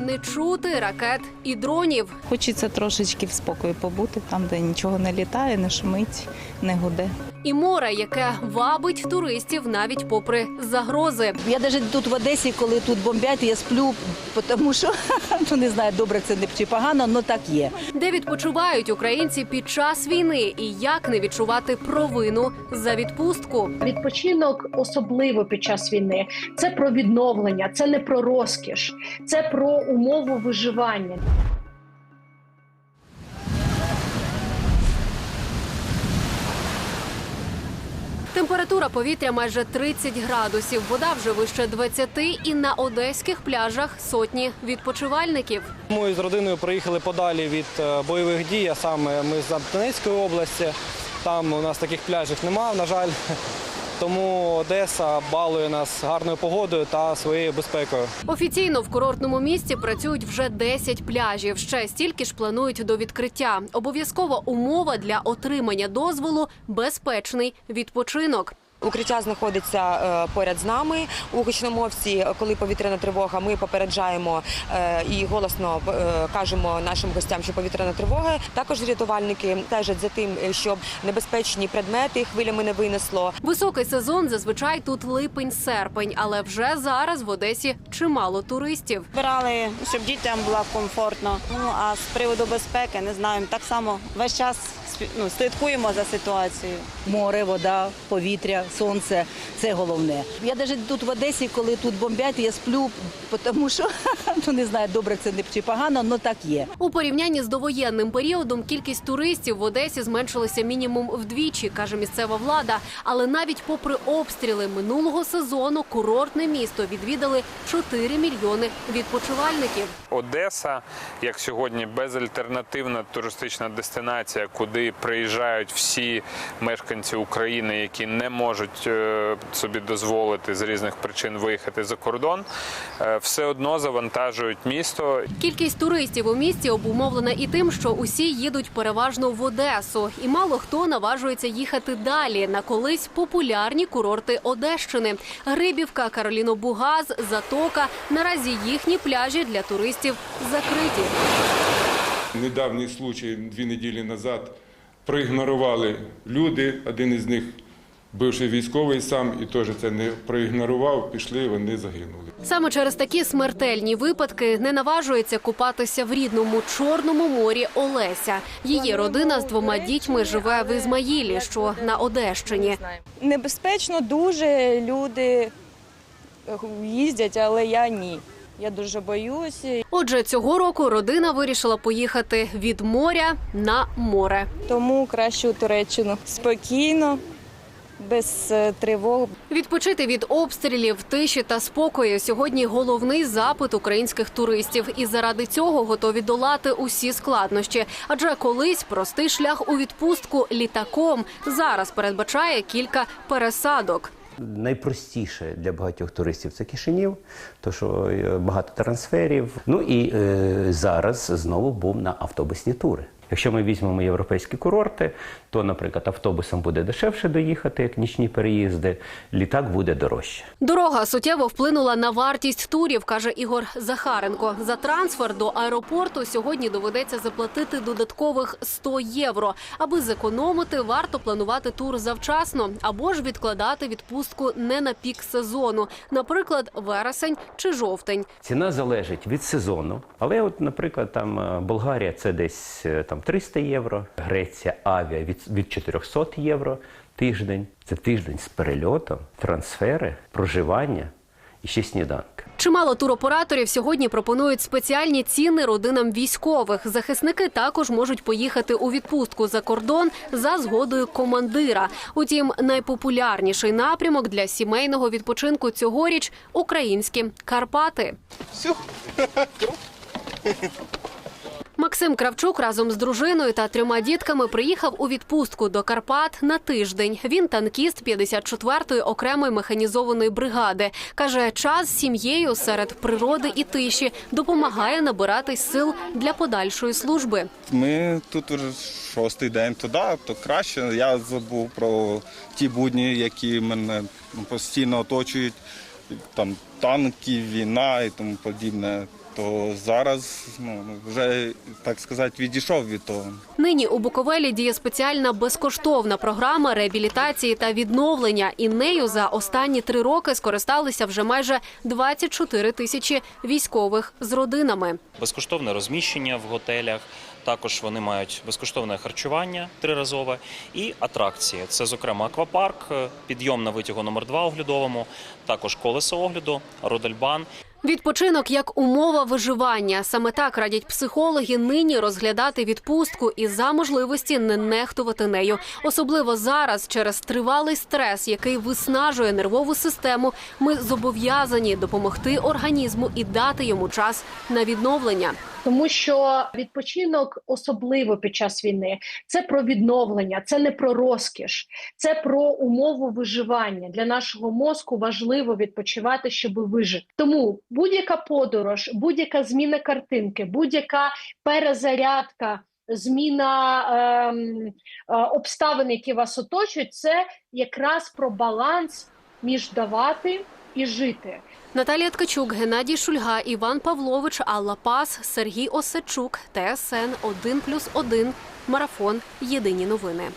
Не чути ракет і дронів. Хочеться трошечки в спокої побути, там, де нічого не літає, не шумить, не гуде. І море, яке вабить туристів навіть попри загрози. Я навіть тут в Одесі, коли тут бомбять, я сплю, тому що ну не знаю, добре це не чи погано, але так є. Де відпочивають українці під час війни, і як не відчувати провину за відпустку. Відпочинок, особливо під час війни, це про відновлення, це не про розкіш, це про умову виживання. Температура повітря майже 30 градусів. Вода вже вище 20 і на одеських пляжах сотні відпочивальників. Ми з родиною приїхали подалі від е, бойових дій, а саме ми з Донецької області. Там у нас таких пляжів немає, на жаль. Тому Одеса балує нас гарною погодою та своєю безпекою. Офіційно в курортному місті працюють вже 10 пляжів. Ще стільки ж планують до відкриття. Обов'язкова умова для отримання дозволу безпечний відпочинок. Укриття знаходиться е, поряд з нами у гучномовці. Коли повітряна тривога, ми попереджаємо е, і голосно е, кажемо нашим гостям, що повітряна тривога. Також рятувальники стежать за тим, щоб небезпечні предмети хвилями не винесло. Високий сезон зазвичай тут липень-серпень, але вже зараз в Одесі чимало туристів. Збирали, щоб дітям було комфортно. Ну а з приводу безпеки не знаю. Так само весь час ну, слідкуємо за ситуацією. Море, вода, повітря, сонце це головне. Я навіть тут в Одесі, коли тут бомбять, я сплю, тому що ну не знаю, добре це не чи погано, але так є. У порівнянні з довоєнним періодом кількість туристів в Одесі зменшилася мінімум вдвічі, каже місцева влада. Але навіть попри обстріли минулого сезону курортне місто відвідали 4 мільйони відпочивальників. Одеса, як сьогодні безальтернативна туристична дестинація, куди приїжджають всі мешканці України, які не можуть е, собі дозволити з різних причин виїхати за кордон, е, все одно завантажують місто Кількість туристів у місті обумовлена і тим, що усі їдуть переважно в Одесу, і мало хто наважується їхати далі на колись популярні курорти Одещини: Грибівка, Кароліно-Бугаз, Затока. Наразі їхні пляжі для туристів закриті. Недавній случай дві неділі назад проігнорували люди. Один із них бивший військовий сам і теж це не проігнорував. Пішли, вони загинули. Саме через такі смертельні випадки не наважується купатися в рідному Чорному морі Олеся. Її родина з двома дітьми живе в Ізмаїлі, що на Одещині. Небезпечно дуже люди їздять, але я ні. Я дуже боюся, Отже, цього року родина вирішила поїхати від моря на море. тому краще у Туреччину спокійно, без е, тривог, Відпочити від обстрілів, тиші та спокою сьогодні головний запит українських туристів, і заради цього готові долати усі складнощі. Адже колись простий шлях у відпустку літаком зараз передбачає кілька пересадок. Найпростіше для багатьох туристів це Кишинів, то що е, багато трансферів. Ну і е, зараз знову бум на автобусні тури. Якщо ми візьмемо європейські курорти, то, наприклад, автобусом буде дешевше доїхати, як нічні переїзди, літак буде дорожче. Дорога суттєво вплинула на вартість турів, каже Ігор Захаренко. За трансфер до аеропорту сьогодні доведеться заплатити додаткових 100 євро. Аби зекономити, варто планувати тур завчасно або ж відкладати відпустку не на пік сезону, наприклад, вересень чи жовтень. Ціна залежить від сезону, але, от, наприклад, там е, Болгарія це десь е, там 300 євро, Греція авіа від, від 400 євро тиждень. Це тиждень з перельотом, трансфери, проживання і ще сніданки. Чимало туроператорів сьогодні пропонують спеціальні ціни родинам військових. Захисники також можуть поїхати у відпустку за кордон за згодою командира. Утім, найпопулярніший напрямок для сімейного відпочинку цьогоріч українські Карпати. Максим Кравчук разом з дружиною та трьома дітками приїхав у відпустку до Карпат на тиждень. Він танкіст 54-ї окремої механізованої бригади. Каже, час з сім'єю серед природи і тиші допомагає набиратись сил для подальшої служби. Ми тут уже шостий день туди, то краще. Я забув про ті будні, які мене постійно оточують. Там танки, війна і тому подібне. То зараз ну, вже, так сказати, відійшов від того. Нині у Буковелі діє спеціальна безкоштовна програма реабілітації та відновлення, і нею за останні три роки скористалися вже майже 24 тисячі військових з родинами. безкоштовне розміщення в готелях. Також вони мають безкоштовне харчування триразове і атракції. Це, зокрема, аквапарк, підйом на витягу номер 2 оглядовому, також колесо огляду, Родельбан. Відпочинок як умова виживання. Саме так радять психологи нині розглядати відпустку і за можливості не нехтувати нею. Особливо зараз, через тривалий стрес, який виснажує нервову систему. Ми зобов'язані допомогти організму і дати йому час на відновлення. Тому що відпочинок, особливо під час війни, це про відновлення, це не про розкіш, це про умову виживання. Для нашого мозку важливо відпочивати, щоб вижити. Тому будь-яка подорож, будь-яка зміна картинки, будь-яка перезарядка. Зміна ем, е, обставин, які вас оточують, це якраз про баланс між давати і жити. Наталія Ткачук, Геннадій Шульга, Іван Павлович, Алла Пас, Сергій Осадчук, ТСН 1+,1, Марафон. Єдині новини.